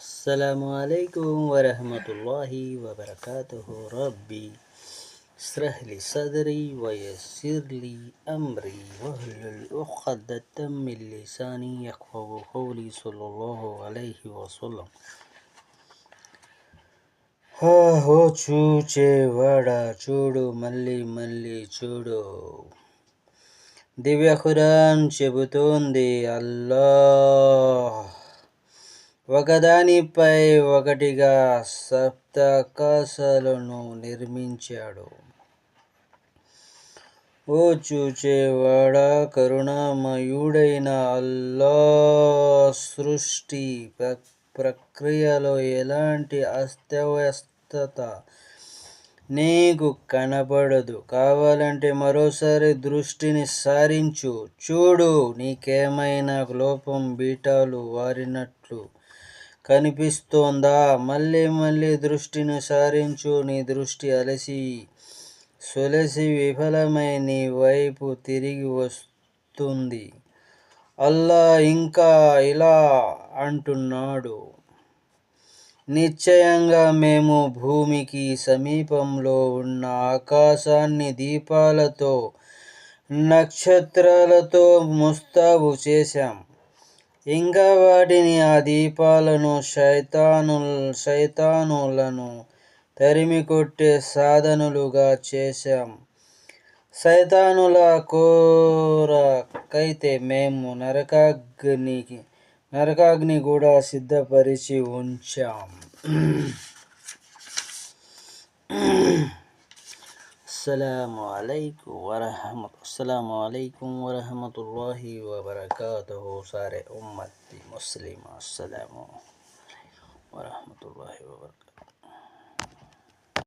السلام عليكم ورحمة الله وبركاته ربي اشرح لي صدري ويسر لي أمري واحلل عقدة من لساني يفقه قولي صلى الله عليه وسلم హా, ఓ చూచేవాడా చూడు మళ్ళీ మళ్ళీ చూడు దివ్య ఖురాన్ చెబుతోంది అల్లా ఒకదానిపై ఒకటిగా సప్తాకాశాలను నిర్మించాడు. ఓ చూచేవాడా కరుణామయుడైన అల్లా సృష్టి ప్ర- ప్రక్రియలో ఎలాంటి అస్తవ్యస్తత నీకు కనపడదు కావాలంటే మరోసారి దృష్టిని సారించు. చూడు నీకేమైనా లోపం బీటాలు వారినట్లు కనిపిస్తోందా? మళ్ళీ మళ్ళీ దృష్టిని సారించు నీ దృష్టి అలసి సొలసి విఫలమై నీ వైపు తిరిగి వస్తుంది. అల్లా ఇంకా ఇలా అంటున్నాడు. నిశ్చయంగా మేము భూమికి సమీపంలో ఉన్న ఆకాశాన్ని దీపాలతో నక్షత్రాలతో ముస్తాబు చేశాం. ఇంకా వాటిని ఆ దీపాలను శైతాను శైతానులను తరిమి కొట్టే సాధనులుగా చేశాం. సైతానుల కోరకైతే మేము నరకాగ్నికి నరకాగ్ని కూడా సిద్ధపరిచి ఉంచాం. السلام عليكم ورحمة السلام عليكم ورحمة الله وبركاته سارة أمتي مسلمة السلام عليكم ورحمة الله وبركاته.